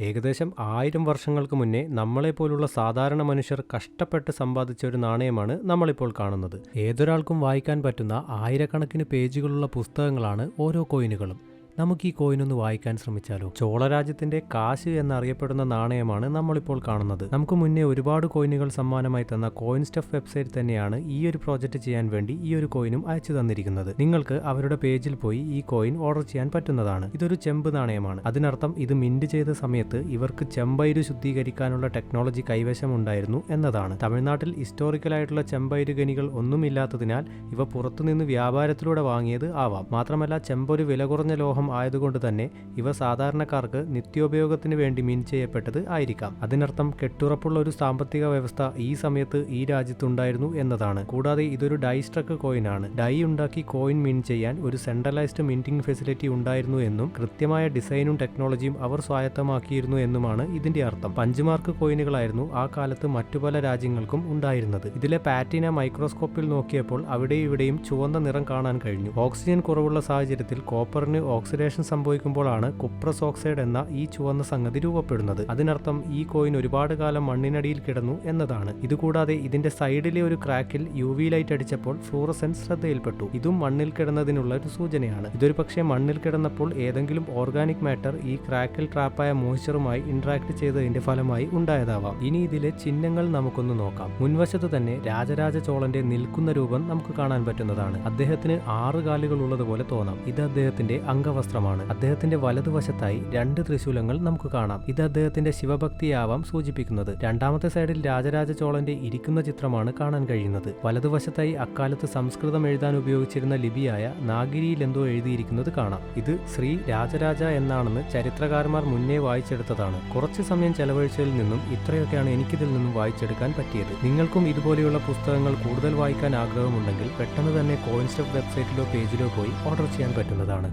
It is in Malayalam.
ഏകദേശം ആയിരം വർഷങ്ങൾക്ക് മുന്നേ നമ്മളെപ്പോലുള്ള സാധാരണ മനുഷ്യർ കഷ്ടപ്പെട്ട് സമ്പാദിച്ച ഒരു നാണയമാണ് നമ്മളിപ്പോൾ കാണുന്നത്. ഏതൊരാൾക്കും വായിക്കാൻ പറ്റുന്ന ആയിരക്കണക്കിന് പേജുകളുള്ള പുസ്തകങ്ങളാണ് ഓരോ കോയിനുകളും. നമുക്ക് ഈ കോയിൻ ഒന്ന് വായിക്കാൻ ശ്രമിച്ചാലോ? ചോളരാജ്യത്തിന്റെ കാശ് എന്നറിയപ്പെടുന്ന നാണയമാണ് നമ്മളിപ്പോൾ കാണുന്നത്. നമുക്ക് മുന്നേ ഒരുപാട് കോയിനുകൾ സമ്മാനമായി തന്ന കോയിൻ സ്റ്റഫ് വെബ്സൈറ്റ് തന്നെയാണ് ഈ ഒരു പ്രോജക്റ്റ് ചെയ്യാൻ വേണ്ടി ഈ ഒരു കോയിനും അയച്ചു തന്നിരിക്കുന്നത്. നിങ്ങൾക്ക് അവരുടെ പേജിൽ പോയി ഈ കോയിൻ ഓർഡർ ചെയ്യാൻ പറ്റുന്നതാണ്. ഇതൊരു ചെമ്പ് നാണയമാണ്. അതിനർത്ഥം ഇത് മിന്റ് ചെയ്ത സമയത്ത് ഇവർക്ക് ചെമ്പൈര് ശുദ്ധീകരിക്കാനുള്ള ടെക്നോളജി കൈവശം ഉണ്ടായിരുന്നു എന്നതാണ്. തമിഴ്നാട്ടിൽ ഹിസ്റ്റോറിക്കൽ ഹിസ്റ്റോറിക്കലായിട്ടുള്ള ചെമ്പയിര് ഖനികൾ ഒന്നുമില്ലാത്തതിനാൽ ഇവ പുറത്തുനിന്ന് വ്യാപാരത്തിലൂടെ വാങ്ങിയത് ആവാം. മാത്രമല്ല ചെമ്പൊരു വില കുറഞ്ഞ ലോഹം ആയതുകൊണ്ട് തന്നെ ഇവ സാധാരണക്കാർക്ക് നിത്യോപയോഗത്തിന് വേണ്ടി മീൻ ചെയ്യപ്പെട്ടത് ആയിരിക്കാം. അതിനർത്ഥം കെട്ടുറപ്പുള്ള ഒരു സാമ്പത്തിക വ്യവസ്ഥ ഈ സമയത്ത് ഈ രാജ്യത്തുണ്ടായിരുന്നു എന്നതാണ്. കൂടാതെ ഇതൊരു ഡൈ സ്ട്രക്ക് കോയിൻ ആണ് ഡൈ ഉണ്ടാക്കി കോയിൻ മിൻ ചെയ്യാൻ ഒരു സെൻട്രലൈസ്ഡ് മിന്റിംഗ് ഫെസിലിറ്റി ഉണ്ടായിരുന്നു എന്നും കൃത്യമായ ഡിസൈനും ടെക്നോളജിയും അവർ സ്വായത്തമാക്കിയിരുന്നു എന്നുമാണ് ഇതിന്റെ അർത്ഥം. പഞ്ചുമാർക്ക് കോയിനുകളായിരുന്നു ആ കാലത്ത് മറ്റു പല രാജ്യങ്ങൾക്കും ഉണ്ടായിരുന്നത്. ഇതിലെ പാറ്റിന മൈക്രോസ്കോപ്പിൽ നോക്കിയപ്പോൾ അവിടെ ഇവിടെയും ചുവന്ന നിറം കാണാൻ കഴിഞ്ഞു. ഓക്സിജൻ കുറവുള്ള സാഹചര്യത്തിൽ കോപ്പറിന് ഓക്സിഡേഷൻ സംഭവിക്കുമ്പോഴാണ് കുപ്രസ് ഓക്സൈഡ് എന്ന ഈ ചുവന്ന സംഗതി രൂപപ്പെടുന്നത്. അതിനർത്ഥം ഈ കോയിൻ ഒരുപാട് കാലം മണ്ണിനടിയിൽ കിടന്നു എന്നതാണ്. ഇതുകൂടാതെ ഇതിന്റെ സൈഡിലെ ഒരു ക്രാക്കിൽ യു വി ലൈറ്റ് അടിച്ചപ്പോൾ ഫ്ലൂറസെൻസ് ശ്രദ്ധയിൽപ്പെട്ടു. ഇതും മണ്ണിൽ കിടന്നതിനുള്ള ഒരു സൂചനയാണ്. ഇതൊരു പക്ഷേ മണ്ണിൽ കിടന്നപ്പോൾ ഏതെങ്കിലും ഓർഗാനിക് മാറ്റർ ഈ ക്രാക്കിൽ ട്രാപ്പായ മോയ്സ്ചറുമായി ഇന്ററാക്ട് ചെയ്തതിന്റെ ഫലമായി ഉണ്ടായതാവാം. ഇനി ഇതിലെ ചിഹ്നങ്ങൾ നമുക്കൊന്ന് നോക്കാം. മുൻവശത്ത് തന്നെ രാജരാജ ചോളന്റെ നിൽക്കുന്ന രൂപം നമുക്ക് കാണാൻ പറ്റുന്നതാണ്. അദ്ദേഹത്തിന് ആറ് കാലുകൾ ഉള്ളതുപോലെ തോന്നാം. ഇത് അദ്ദേഹത്തിന്റെ അംഗവസ്ത്രമാണ് അദ്ദേഹത്തിന്റെ വലതുവശത്തായി രണ്ട് ത്രിശൂലങ്ങൾ നമുക്ക് കാണാം. ഇത് അദ്ദേഹത്തിന്റെ ശിവഭക്തിയാവാം സൂചിപ്പിക്കുന്നത്. രണ്ടാമത്തെ സൈഡിൽ രാജരാജ ചോളന്റെ ഇരിക്കുന്ന ചിത്രമാണ് കാണാൻ കഴിയുന്നത്. വലതുവശത്തായി അക്കാലത്ത് സംസ്കൃതം എഴുതാൻ ഉപയോഗിച്ചിരുന്ന ലിപിയായ നാഗിരിയിൽ എന്തോ എഴുതിയിരിക്കുന്നത് കാണാം. ഇത് ശ്രീ രാജരാജ എന്നാണെന്ന് ചരിത്രകാരന്മാർ മുന്നേ വായിച്ചെടുത്തതാണ്. കുറച്ച് സമയം ചെലവഴിച്ചതിൽ നിന്നും ഇത്രയൊക്കെയാണ് എനിക്കിതിൽ നിന്നും വായിച്ചെടുക്കാൻ പറ്റിയത്. നിങ്ങൾക്കും ഇതുപോലെയുള്ള പുസ്തകങ്ങൾ കൂടുതൽ വായിക്കാൻ ആഗ്രഹമുണ്ടെങ്കിൽ പെട്ടെന്ന് തന്നെ കോയിൻസ്റ്റഫ് വെബ്സൈറ്റിലോ പേജിലോ പോയി ഓർഡർ ചെയ്യാൻ പറ്റുന്നതാണ്.